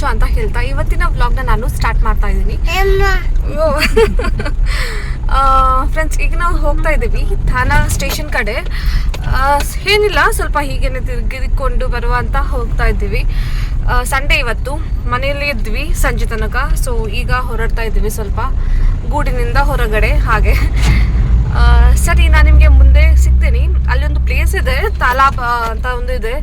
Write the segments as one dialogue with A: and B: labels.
A: ಪ್ರಪಂಚ ಅಂತ ಹೇಳ್ತಾ ಇವತ್ತಿನ ವ್ಲಾಗ್ನ ನಾನು ಸ್ಟಾರ್ಟ್ ಮಾಡ್ತಾ ಇದ್ದೀನಿ. ಫ್ರೆಂಡ್ಸ್ ಈಗ ನಾವು ಹೋಗ್ತಾ ಇದ್ದೀವಿ ಥಾನಾ ಸ್ಟೇಷನ್ ಕಡೆ. ಏನಿಲ್ಲ ಸ್ವಲ್ಪ ಹೀಗೇನೆ ತಿರುಗಿಕೊಂಡು ಬರುವ ಅಂತ ಹೋಗ್ತಾ ಇದ್ದೀವಿ. ಸಂಡೇ ಇವತ್ತು ಮನೆಯಲ್ಲಿ ಇದ್ವಿ ಸಂಜೆ ತನಕ ಸೊ ಈಗ ಹೊರಡ್ತಾ ಇದ್ದೀವಿ ಸ್ವಲ್ಪ ಗೂಡಿನಿಂದ ಹೊರಗಡೆ ಹಾಗೆ. ಆ, ಸರಿ ನಾನು ನಿಮಗೆ ಮುಂದೆ ಸಿಗ್ತೀನಿ. ಅಲ್ಲಿ ಒಂದು ಪ್ಲೇಸ್ ಇದೆ ತಾಲಾಬ್ ಅಂತ ಒಂದು ಇದೆ.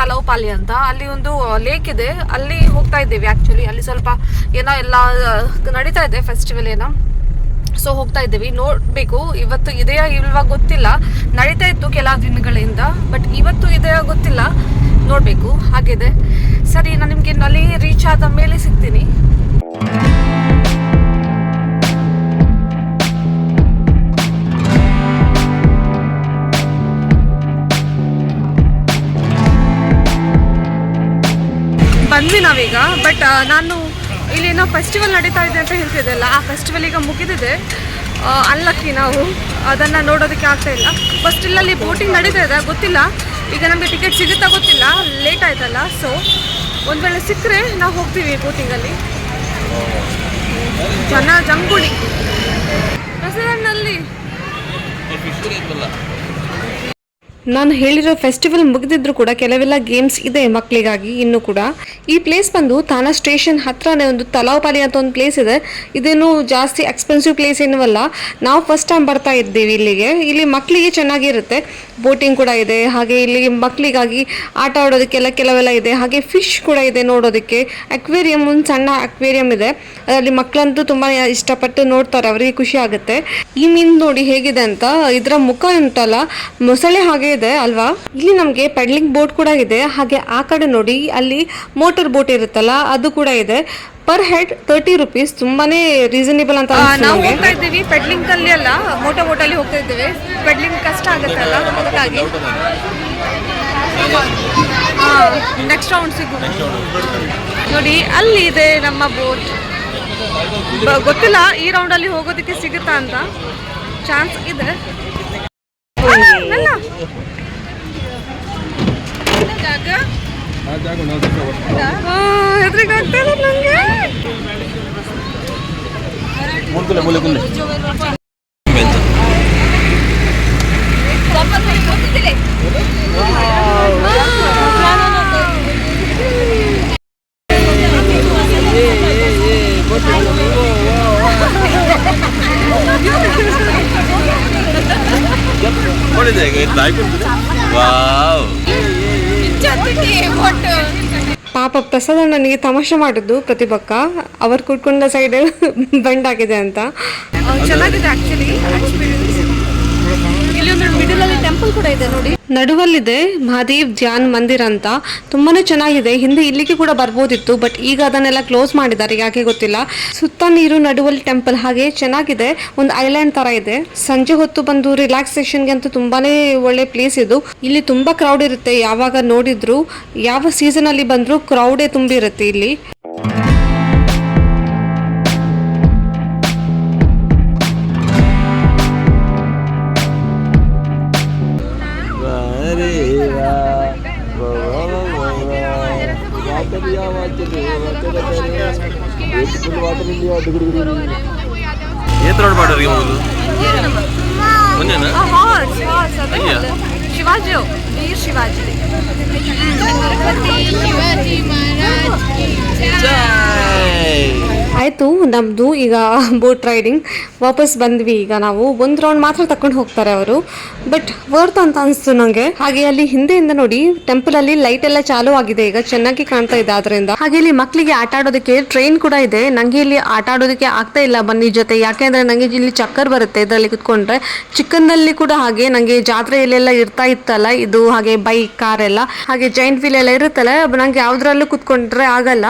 A: ತಲೌಪಾಲಿ ಅಂತ. ಅಲ್ಲಿ ಒಂದು ಲೇಕ್ ಇದೆ. ಅಲ್ಲಿ ಹೋಗ್ತಾ ಇದ್ದೀವಿ ಆ್ಯಕ್ಚುಲಿ ಅಲ್ಲಿ ಸ್ವಲ್ಪ ಏನೋ ಎಲ್ಲ ನಡೀತಾ ಇದೆ ಫೆಸ್ಟಿವಲ್ ಏನೋ. ಸೊ ಹೋಗ್ತಾ ಇದ್ದೀವಿ. ನೋಡಬೇಕು. ಇವತ್ತು ಇದೆಯಾ ಇಲ್ವಾ ಗೊತ್ತಿಲ್ಲ. ನಡೀತಾ ಇತ್ತು ಕೆಲ ದಿನಗಳಿಂದ ಬಟ್ ಇವತ್ತು ಇದೆಯಾ ಗೊತ್ತಿಲ್ಲ. ನೋಡಬೇಕು. ಹಾಗಿದೆ. ಸರಿ, ನಾನು ನಿಮಗೆ ಅಲ್ಲಿ ರೀಚ್ ಆದ ಮೇಲೆ ಸಿಗ್ತೀನಿ. ಬಂದ್ವಿ ನಾವೀಗ ಬಟ್ ನಾನು ಇಲ್ಲಿ ಏನೋ ಫೆಸ್ಟಿವಲ್ ನಡೀತಾ ಇದೆ ಅಂತ ಹೇಳ್ತಿದ್ದೆಲ್ಲ ಆ ಫೆಸ್ಟಿವಲ್ ಈಗ ಮುಗಿದಿದೆ. ಅಲ್ಲಕ್ಕಿ ನಾವು, ಅದನ್ನು ನೋಡೋದಕ್ಕೆ ಆಗ್ತಾ ಇಲ್ಲ. ಫಸ್ಟ್ ಇಲ್ಲಲ್ಲಿ ಬೋಟಿಂಗ್ ನಡೀತಾ ಇದೆ, ಗೊತ್ತಿಲ್ಲ. ಈಗ ನಮಗೆ ಟಿಕೆಟ್ ಸಿಗುತ್ತಾ ಗೊತ್ತಿಲ್ಲ ಲೇಟ್ ಆಯ್ತಲ್ಲ ಸೊ ಒಂದು ವೇಳೆ ಸಿಕ್ಕರೆ ನಾವು ಹೋಗ್ತೀವಿ ಬೋಟಿಂಗಲ್ಲಿ ಜನ ಜಂಗುಳಿ. ರೆಸ್ಟೋರೆಂಟ್ನಲ್ಲಿ ನಾನು ಹೇಳಿರೋ ಫೆಸ್ಟಿವಲ್ ಮುಗಿದಿದ್ರು ಕೂಡ ಕೆಲವೆಲ್ಲ ಗೇಮ್ಸ್ ಇದೆ ಮಕ್ಕಳಿಗಾಗಿ ಇನ್ನು ಕೂಡ. ಈ ಪ್ಲೇಸ್ ಬಂದು ತಾನಾ ಸ್ಟೇಷನ್ ಹತ್ರನೇ ಒಂದು ತಲಾವ್ಪಾಲಿ ಅಂತ ಒಂದು ಪ್ಲೇಸ್ ಇದೆ. ಇದೇನು ಜಾಸ್ತಿ ಎಕ್ಸ್ಪೆನ್ಸಿವ್ ಪ್ಲೇಸ್ ಏನೂ ಅಲ್ಲ. ನಾವು ಫಸ್ಟ್ ಟೈಮ್ ಬರ್ತಾ ಇದ್ದೀವಿ ಇಲ್ಲಿಗೆ. ಇಲ್ಲಿ ಮಕ್ಕಳಿಗೆ ಚೆನ್ನಾಗಿರುತ್ತೆ. ಬೋಟಿಂಗ್ ಕೂಡ ಇದೆ. ಹಾಗೆ ಇಲ್ಲಿ ಮಕ್ಕಳಿಗಾಗಿ ಆಟ ಆಡೋದಕ್ಕೆಲ್ಲ ಕೆಲವೆಲ್ಲ ಇದೆ. ಹಾಗೆ ಫಿಶ್ ಕೂಡ ಇದೆ ನೋಡೋದಕ್ಕೆ. ಅಕ್ವೇರಿಯಂ ಒಂದು ಸಣ್ಣ ಅಕ್ವೇರಿಯಂ ಇದೆ. ಅದರಲ್ಲಿ ಮಕ್ಕಳಂತೂ ತುಂಬ ಇಷ್ಟಪಟ್ಟು ನೋಡ್ತಾರೆ. ಅವರಿಗೆ ಖುಷಿ ಆಗುತ್ತೆ. ಈ ಮೀನು ನೋಡಿ ಹೇಗಿದೆ ಅಂತ. ಇದರ ಮುಖ ಉಂಟಲ್ಲ. ಮೊಸಳೆ ಹಾಗೆ ಇದೆ ಅಲ್ವಾ? ಇಲ್ಲಿ ನಮಗೆ ಪೆಡ್ಲಿಂಗ್ ಬೋಟ್ ಕೂಡ ಇದೆ. ಹಾಗೆ ಆ ಕಡೆ ನೋಡಿ ಅಲ್ಲಿ ಮೋಟರ್ ಬೋಟ್ ಇರುತ್ತಲ್ಲ ಅದು ಕೂಡ ಇದೆ. Per head thirty rupees. ತುಂಬಾನೇ ರೀಸನೇಬಲ್ ಅಂತ ನಾವು ಹೋಗ್ತಾ ಇದ್ದೀವಿ. ಪೆಡ್ಲಿಂಗ್ ಅಲ್ಲಿ ಅಲ್ಲ ಮೋಟೋ ಬೋಟ್ ಅಲ್ಲಿ ಹೋಗ್ತಾ ಇದ್ದೀವಿ. ಪೆಡ್ಲಿಂಗ್ ಕಷ್ಟ ಆಗುತ್ತಲ್ಲ ಅದಕ್ಕಾಗಿ. ನೆಕ್ಸ್ಟ್ ರೌಂಡ್ ಸಿಗು ನೋಡಿ ಅಲ್ಲಿ ಇದೆ ನಮ್ಮ ಬೋಟ್. ಗೊತ್ತಿಲ್ಲ ಈ ರೌಂಡ್ ಅಲ್ಲಿ ಹೋಗೋದಕ್ಕೆ ಸಿಗುತ್ತಾ ಅಂತ. ಚಾನ್ಸ್ ಇದೆ. ಜಾಗ ಆ, ಹೆದ್ರಿಕೆ ಆಗ್ತಾ ಇದೆ ನಂಗೆ
B: ಮುಂದೆ ಮೂಲೆ ಮುಂದೆ
A: ಪಾಪ ಪ್ರಸಾದ ನನಗೆ ತಮಾಷೆ ಮಾಡಿದ್ದು ಪ್ರತಿಭಕ್ಕ. ಅವ್ರು ಕುಟ್ಕೊಂಡ ಸೈಡ್ ಬಂಡ್ ಆಗಿದೆ ಅಂತ. ಚೆನ್ನಾಗಿದೆ ಆಕ್ಚುಲಿ ಇಲ್ಲಿ ಒಂದು ಟೆಂಪಲ್ ಕೂಡ ಇದೆ ನೋಡಿ. ನಡುವಲ್ಲಿದೆ ಮಹಾದೇವ್ ಧ್ಯಾನ್ ಮಂದಿರ ಅಂತ. ತುಂಬಾನೇ ಚೆನ್ನಾಗಿದೆ. ಹಿಂದೆ ಇಲ್ಲಿಗೆ ಕೂಡ ಬರ್ಬೋದಿತ್ತು, ಬಟ್ ಈಗ ಅದನ್ನೆಲ್ಲ ಕ್ಲೋಸ್ ಮಾಡಿದ್ದಾರೆ. ಯಾಕೆ ಗೊತ್ತಿಲ್ಲ. ಸುತ್ತ ನೀರು, ನಡುವಲ್ಲಿ ಟೆಂಪಲ್, ಹಾಗೆ ಚೆನ್ನಾಗಿದೆ. ಒಂದು ಐಲ್ಯಾಂಡ್ ತರ ಇದೆ. ಸಂಜೆ ಹೊತ್ತು ಬಂದು ರಿಲ್ಯಾಕ್ಸೇಷನ್ಗೆ ಅಂತೂ ತುಂಬಾನೇ ಒಳ್ಳೆ ಪ್ಲೇಸ್ ಇದು. ಇಲ್ಲಿ ತುಂಬಾ ಕ್ರೌಡ್ ಇರುತ್ತೆ. ಯಾವಾಗ ನೋಡಿದ್ರು, ಯಾವ ಸೀಸನ್ ಅಲ್ಲಿ ಬಂದ್ರು ಕ್ರೌಡೇ ತುಂಬಿರುತ್ತೆ ಇಲ್ಲಿ.
B: ಏತ್ ರೋಡ್ ಮಾಡೋರಿಗೆ ಹೋಗುದು ಮೊನ್ನೆನಾ ಅಯ್ಯ.
A: ಶಿವಾಜಿ ವೀರ್ ಶಿವಾಜಿ ಆಯಿತು ನಮ್ಮದು ಈಗ ಬೋಟ್ ರೈಡಿಂಗ್ ವಾಪಸ್ ಬಂದ್ವಿ. ಈಗ ನಾವು ಒಂದು ರೌಂಡ್ ಮಾತ್ರ ತಕೊಂಡು ಹೋಗ್ತಾರೆ ಅವರು. ಬಟ್ ವರ್ತ್ ಅಂತ ಅನಿಸ್ತು ನನಗೆ ಹಾಗೆ ಅಲ್ಲಿ ಹಿಂದೆಯಿಂದ ನೋಡಿ ಟೆಂಪಲ್ ಅಲ್ಲಿ ಲೈಟ್ ಎಲ್ಲ ಚಾಲು ಆಗಿದೆ. ಈಗ ಚೆನ್ನಾಗಿ ಕಾಣ್ತಾ ಇದೆ ಅದರಿಂದ ಹಾಗೆ ಇಲ್ಲಿ ಮಕ್ಕಳಿಗೆ ಆಟ ಆಡೋದಕ್ಕೆ ಟ್ರೈನ್ ಕೂಡ ಇದೆ. ನನಗೆ ಇಲ್ಲಿ ಆಟ ಆಡೋದಕ್ಕೆ ಆಗ್ತಾ ಇಲ್ಲ ಬನ್ನಿ ಜೊತೆ. ಯಾಕೆಂದ್ರೆ ನನಗೆ ಇಲ್ಲಿ ಚಕ್ಕರ್ ಬರುತ್ತೆ ಇದರಲ್ಲಿ ಕುತ್ಕೊಂಡ್ರೆ. ಚಿಕ್ಕನ್ನಲ್ಲಿ ಕೂಡ ಹಾಗೆ ನನಗೆ ಜಾತ್ರೆಯಲ್ಲೆಲ್ಲ ಇರ್ತಾ ಇತ್ತಲ್ಲ, ಇದು ಹಾಗೆ ಬೈಕ್ ಕಾರ್ ಎಲ್ಲ. ಹಾಗೆ ಜೈಂಟ್ ವೀಲ್ ಎಲ್ಲ ಇರುತ್ತಲ್ಲ ನಂಗೆ ಯಾವ್ದ್ರಲ್ಲೂ ಕುತ್ಕೊಂಡ್ರೆ ಆಗಲ್ಲ.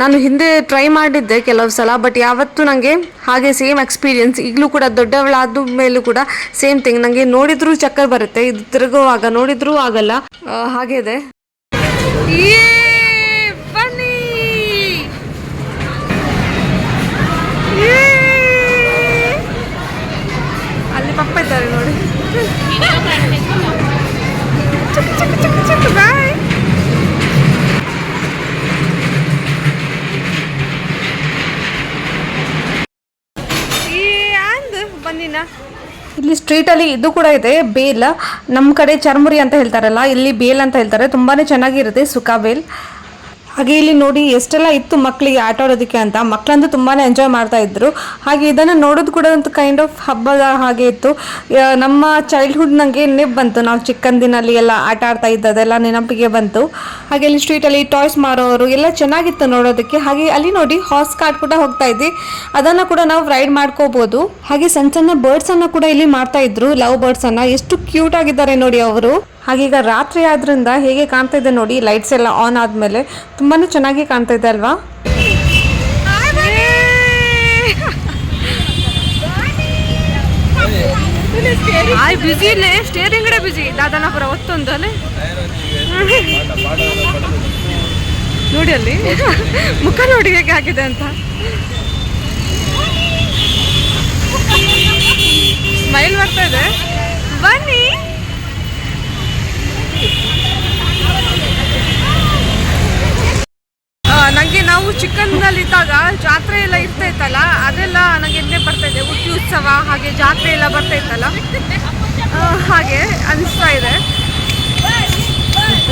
A: ನಾನು ಹಿಂದೆ ಟ್ರೈ ಮಾಡಿದ್ದೆ ಕೆಲವು ಸಲ ಬಟ್ ಯಾವತ್ತೂ ನನಗೆ ಹಾಗೆ ಸೇಮ್ ಎಕ್ಸ್ಪೀರಿಯನ್ಸ್ ಈಗಲೂ ಕೂಡ ದೊಡ್ಡವಳಾದ ಮೇಲೂ ಕೂಡ ಸೇಮ್ ಥಿಂಗ್ ನನಗೆ ನೋಡಿದ್ರೂ ಚಕ್ಕರ್ ಬರುತ್ತೆ, ಇದು ತಿರುಗುವಾಗ ನೋಡಿದ್ರೂ ಆಗಲ್ಲ. ಹಾಗೆ ಇದೆ. ಸ್ಟ್ರೀಟಲ್ಲಿ ಇದು ಕೂಡ ಇದೆ, ಬೇಲ್. ನಮ್ಮ ಕಡೆ ಚರ್ಮುರಿ ಅಂತ ಹೇಳ್ತಾರಲ್ಲ, ಇಲ್ಲಿ ಬೇಲ್ ಅಂತ ಹೇಳ್ತಾರೆ. ತುಂಬಾ ಚೆನ್ನಾಗಿರುತ್ತೆ ಸುಖ ಬೇಲ್. ಹಾಗೆ ಇಲ್ಲಿ ನೋಡಿ ಎಷ್ಟೆಲ್ಲ ಇತ್ತು ಮಕ್ಕಳಿಗೆ ಆಟ ಆಡೋದಕ್ಕೆ ಅಂತ. ಮಕ್ಕಳಂತೂ ತುಂಬಾ ಎಂಜಾಯ್ ಮಾಡ್ತಾ ಇದ್ರು. ಹಾಗೆ ಇದನ್ನು ನೋಡೋದು ಕೂಡ ಒಂದು ಕೈಂಡ್ ಆಫ್ ಹಬ್ಬದ ಹಾಗೆ ಇತ್ತು. ನಮ್ಮ ಚೈಲ್ಡ್ಹುಡ್ ನನಗೆ ನೆನಪು ಬಂತು. ನಾವು ಚಿಕ್ಕಂದಿನಲ್ಲಿ ಎಲ್ಲ ಆಟ ಆಡ್ತಾ ಇದ್ದದೆಲ್ಲ ನೆನಪಿಗೆ ಬಂತು. ಹಾಗೆ ಇಲ್ಲಿ ಸ್ಟ್ರೀಟಲ್ಲಿ ಟಾಯ್ಸ್ ಮಾರೋರು ಎಲ್ಲ ಚೆನ್ನಾಗಿತ್ತು ನೋಡೋದಕ್ಕೆ. ಹಾಗೆ ಅಲ್ಲಿ ನೋಡಿ ಹಾರ್ಸ್ ಕಾರ್ಟ್ ಕೂಡ ಹೋಗ್ತಾ ಇದ್ವಿ ಅದನ್ನು ಕೂಡ ನಾವು ರೈಡ್ ಮಾಡ್ಕೋಬಹುದು ಹಾಗೆ ಸಣ್ಣ ಸಣ್ಣ ಬರ್ಡ್ಸ್ ಅನ್ನ ಕೂಡ ಇಲ್ಲಿ ಮಾಡ್ತಾ ಇದ್ರು. ಲವ್ ಬರ್ಡ್ಸ್ ಅನ್ನ. ಎಷ್ಟು ಕ್ಯೂಟ್ ಆಗಿದ್ದಾರೆ ನೋಡಿ ಅವರು. ಹಾಗೆ ಈಗ ರಾತ್ರಿ ಆದ್ರಿಂದ ಹೇಗೆ ಕಾಣ್ತಾ ಇದೆ ನೋಡಿ ಲೈಟ್ಸ್ ಎಲ್ಲ ಆನ್ ಆದ್ಮೇಲೆ ತುಂಬಾನೇ ಚೆನ್ನಾಗಿ ಕಾಣ್ತಾ ಇದೆ ಅಲ್ವಾ? ಸ್ಟೇರಿಂಗ್ ಅಲ್ಲೇ? ನೋಡಿ ಅಲ್ಲಿ. ಮುಖ ನೋಡಿ ಹೇಗೆ ಆಗಿದೆ ಅಂತ. ಸ್ಮೈಲ್ ಬರ್ತಾ ಇದೆ. ಬನ್ನಿ ಆ, ನಂಗೆ ನಾವು ಚಿಕ್ಕಂದಲ್ಲಿದ್ದಾಗ ಜಾತ್ರೆ ಎಲ್ಲ ಇರ್ತಾ ಇತ್ತಲ್ಲ ಅದೆಲ್ಲ ನನಗೆ ಎಣ್ಣೆ ಬರ್ತಾ ಇದೆ. ಹುಟ್ಟಿ ಉತ್ಸವ ಹಾಗೆ ಜಾತ್ರೆ ಎಲ್ಲ ಬರ್ತಾ ಇತ್ತಲ್ಲ? ಹಾಗೆ ಅನಿಸ್ತಾ ಇದೆ.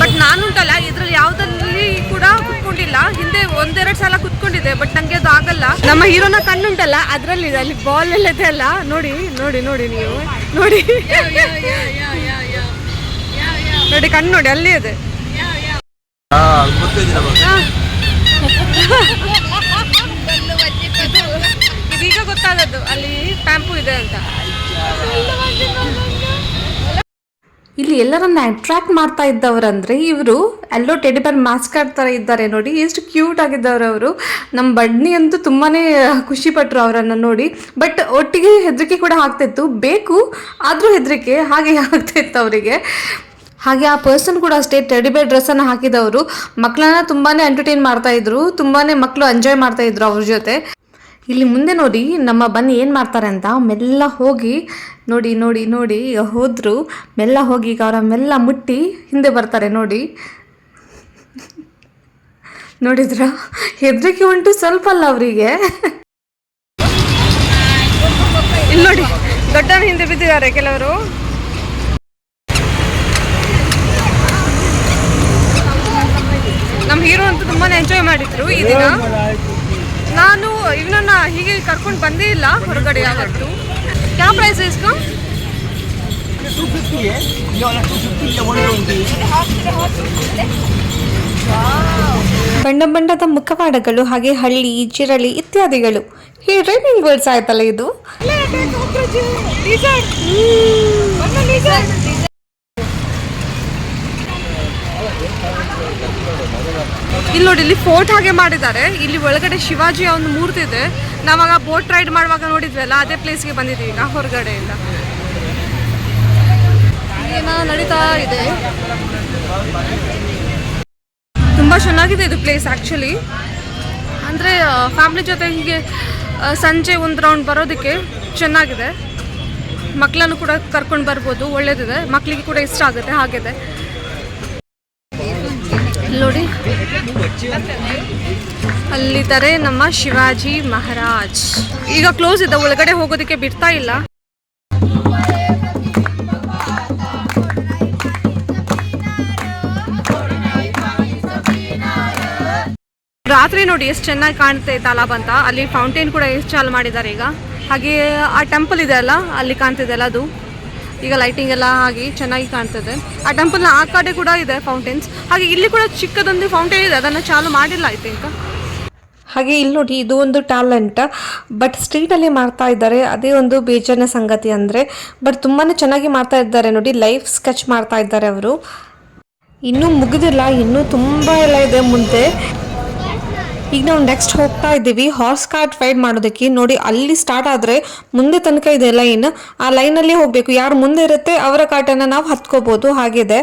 A: ಬಟ್ ನಾನುಂಟಲ್ಲ ಇದ್ರಲ್ಲಿ ಯಾವ್ದಲ್ಲಿ ಕೂಡ ಕುತ್ಕೊಂಡಿಲ್ಲ. ಹಿಂದೆ ಒಂದೆರಡು ಸಲ ಕುತ್ಕೊಂಡಿದ್ದೆ ಬಟ್ ನಂಗೆ ಅದು ಆಗಲ್ಲ. ನಮ್ಮ ಹೀರೋನ ಕಣ್ಣುಂಟಲ್ಲ ಅದರಲ್ಲಿದೆ ಅಲ್ಲಿ ಬಾಲ್ ಎಲ್ಲ ಇದೆ ಅಲ್ಲ? ನೋಡಿ ನೋಡಿ ನೋಡಿ ನೀವು. ನೋಡಿ. ನೋಡಿ ಕಣ್ಣು ನೋಡಿ ಅಲ್ಲಿ ಇದೆ. ಇದೀಗ ಗೊತ್ತಾದದ್ದು, ಅಲ್ಲಿ ಪ್ಯಾಂಪು ಇದೆ ಅಂತ. ಇಲ್ಲಿ ಎಲ್ಲರನ್ನ ಅಟ್ರಾಕ್ಟ್ ಮಾಡ್ತಾ ಇದ್ದವರಂದ್ರೆ ಇವರು ಎಲ್ಲೋ ಟೆಡಿಬರ್ ಮಾಸ್ಕ್ ಥರ ಇದ್ದಾರೆ ನೋಡಿ, ಎಷ್ಟು ಕ್ಯೂಟ್ ಆಗಿದ್ದವ್ರು ಅವರು. ನಮ್ಮ ಬಡ್ನಿ ಅಂತೂ ತುಂಬಾನೇ ಖುಷಿ ಪಟ್ರು ಅವರನ್ನು ನೋಡಿ. ಬಟ್ ಒಟ್ಟಿಗೆ ಹೆದರಿಕೆ ಕೂಡ ಆಗ್ತಿತ್ತು ಬೇಕು, ಆದರೂ ಹೆದರಿಕೆ, ಹಾಗೆ ಆಗ್ತಿತ್ತು ಅವರಿಗೆ. ಹಾಗೆ ಆ ಪರ್ಸನ್ ಕೂಡ ಅಷ್ಟೇ ಟೆಡಿಬೇರ್ ಡ್ರೆಸ್ಸನ್ನು ಹಾಕಿದವರು. ಮಕ್ಕಳನ್ನ ತುಂಬಾನೇ ಎಂಟರ್ಟೈನ್ ಮಾಡ್ತಾ ಇದ್ರು, ತುಂಬಾನೇ ಮಕ್ಕಳು ಎಂಜಾಯ್ ಮಾಡ್ತಾ ಇದ್ರು ಅವ್ರ ಜೊತೆ. ಇಲ್ಲಿ ಮುಂದೆ ನೋಡಿ, ನಮ್ಮ ಬನ್ನಿ ಏನು ಮಾಡ್ತಾರೆ ಅಂತ. ಮೆಲ್ಲ ಹೋಗಿ, ನೋಡಿ ನೋಡಿ ನೋಡಿ ಈಗ ಹೋದ್ರು. ಮೆಲ್ಲ ಹೋಗಿ ಈಗ ಅವರ ಮೆಲ್ಲ ಮುಟ್ಟಿ ಹಿಂದೆ ಬರ್ತಾರೆ, ನೋಡಿ. ನೋಡಿದ್ರ? ಹೆದರಿಕೆ ಉಂಟು ಸ್ವಲ್ಪ ಅಲ್ಲ ಅವರಿಗೆ. ಇಲ್ಲಿ ನೋಡಿ ದೊಡ್ಡ ಹಿಂದೆ ಬಿದ್ದಿದ್ದಾರೆ ಕೆಲವರು ನಮ್ಮ ಹೀರೋ ಅಂತ ತುಂಬಾ ಎಂಜಾಯ್ ಮಾಡಿದ್ರು ಈ ದಿನ. ನಾನು ಇವನನ್ನ ಹೀಗೆ ಕರ್ಕೊಂಡು ಬಂದೇ ಇಲ್ಲ ಹೊರಗಡೆ ಯಾವತ್ತು. ಯಾವ ಪ್ರೈಸ್ ಇಸ್ಕೊ ಬಣ್ಣ ಬಣ್ಣದ ಮುಖವಾಡಗಳು ಹಾಗೆ ಹಳ್ಳಿ ಚಿರಳಿ ಇತ್ಯಾದಿಗಳು. ಈ ರೈನಿಂಗ್ ವರ್ಡ್ಸ್ ಆಯ್ತಲ್ಲ ಇದು ಇಲ್ಲಿ ನೋಡಿ ಇಲ್ಲಿ ಫೋರ್ಟ್ ಹಾಗೆ ಮಾಡಿದ್ದಾರೆ. ಇಲ್ಲಿ ಒಳಗಡೆ ಶಿವಾಜಿಯ ಒಂದು ಮೂರ್ತಿ ಇದೆ. ನಾವಾಗ ಬೋಟ್ ರೈಡ್ ಮಾಡುವಾಗ ನೋಡಿದ್ವಲ್ಲ ಅದೇ ಪ್ಲೇಸ್ಗೆ ಬಂದಿದ್ದೀವಿ ಈಗ ಹೊರಗಡೆಯಿಂದ. ಏನ ನಡೀತಾ ಇದೆ. ತುಂಬ ಚೆನ್ನಾಗಿದೆ ಇದು ಪ್ಲೇಸ್ ಆ್ಯಕ್ಚುಲಿ ಅಂದರೆ ಫ್ಯಾಮಿಲಿ ಜೊತೆ ಹೀಗೆ ಸಂಜೆ ಒಂದು ರೌಂಡ್ ಬರೋದಕ್ಕೆ ಚೆನ್ನಾಗಿದೆ. ಮಕ್ಕಳನ್ನು ಕೂಡ ಕರ್ಕೊಂಡು ಬರ್ಬೋದು ಒಳ್ಳೇದಿದೆ. ಮಕ್ಕಳಿಗೆ ಕೂಡ ಇಷ್ಟ ಆಗುತ್ತೆ ಹಾಗಿದೆ. ನೋಡಿ. ಅಲ್ಲಿದ್ದಾರೆ ನಮ್ಮ ಶಿವಾಜಿ ಮಹಾರಾಜ್. ಈಗ ಕ್ಲೋಸ್ ಇದೆ, ಒಳಗಡೆ ಹೋಗೋದಕ್ಕೆ ಬಿಡ್ತಾ ಇಲ್ಲ. ರಾತ್ರಿ ನೋಡಿ ಎಷ್ಟು ಚೆನ್ನಾಗಿ ಕಾಣುತ್ತೆ ತಾಲಾಬ್ ಅಂತ ಅಲ್ಲಿ ಫೌಂಟೇನ್ ಕೂಡ ಎಷ್ಟು ಚಾಲು ಮಾಡಿದ್ದಾರೆ ಈಗ. ಹಾಗೆ ಆ ಟೆಂಪಲ್ ಇದೆ ಅಲ್ಲ ಅಲ್ಲಿ ಕಾಣ್ತಿದೆ ಅಲ್ಲ ಅದು? ಈಗ ಲೈಟಿಂಗ್ ಎಲ್ಲ ಆಗಿ ಚೆನ್ನಾಗಿ ಕಾಣ್ತದೆ. ಆ ಟೆಂಪಲ್ನ ಆ ಕಡೆ ಕೂಡ ಇದೆ ಫೌಂಟೇನ್ಸ್ ಹಾಗೆ ಇಲ್ಲಿ ಕೂಡ ಚಿಕ್ಕದೊಂದು ಫೌಂಟೇನ್ ಇದೆ. ಅದನ್ನು ಚಾಲು ಮಾಡಿಲ್ಲ ಐ ತಿಂಕ್ ಹಾಗೆ ಇಲ್ಲಿ ನೋಡಿ, ಇದು ಒಂದು ಟ್ಯಾಲೆಂಟ್ ಬಟ್ ಸ್ಟ್ರೀಟಲ್ಲಿ ಮಾಡ್ತಾ ಇದ್ದಾರೆ. ಅದೇ ಒಂದು ಬೇಜಾರಿನ ಸಂಗತಿ ಅಂದರೆ ಬಟ್ ತುಂಬಾ ಚೆನ್ನಾಗಿ ಮಾಡ್ತಾ ಇದ್ದಾರೆ. ನೋಡಿ ಲೈಫ್ ಸ್ಕೆಚ್ ಮಾಡ್ತಾ ಇದ್ದಾರೆ ಅವರು. ಇನ್ನೂ ಮುಗಿದಿಲ್ಲ. ಇನ್ನೂ ತುಂಬ ಎಲ್ಲ ಇದೆ ಮುಂದೆ. ಈಗ ನಾವು ನೆಕ್ಸ್ಟ್ ಹೋಗ್ತಾ ಇದ್ದೀವಿ. ಹಾರ್ಸ್ ಕಾರ್ಟ್ ರೈಡ್ ಮಾಡೋದಕ್ಕೆ. ನೋಡಿ, ಅಲ್ಲಿ ಸ್ಟಾರ್ಟ್ ಆದರೆ ಮುಂದೆ ತನಕ ಇದೆ ಲೈನ್ ಆ ಲೈನಲ್ಲಿ ಹೋಗಬೇಕು. ಯಾರು ಮುಂದೆ ಇರುತ್ತೆ, ಅವರ ಕಾರ್ಟನ್ನು ನಾವು ಹತ್ಕೋಬೋದು. ಹಾಗಿದೆ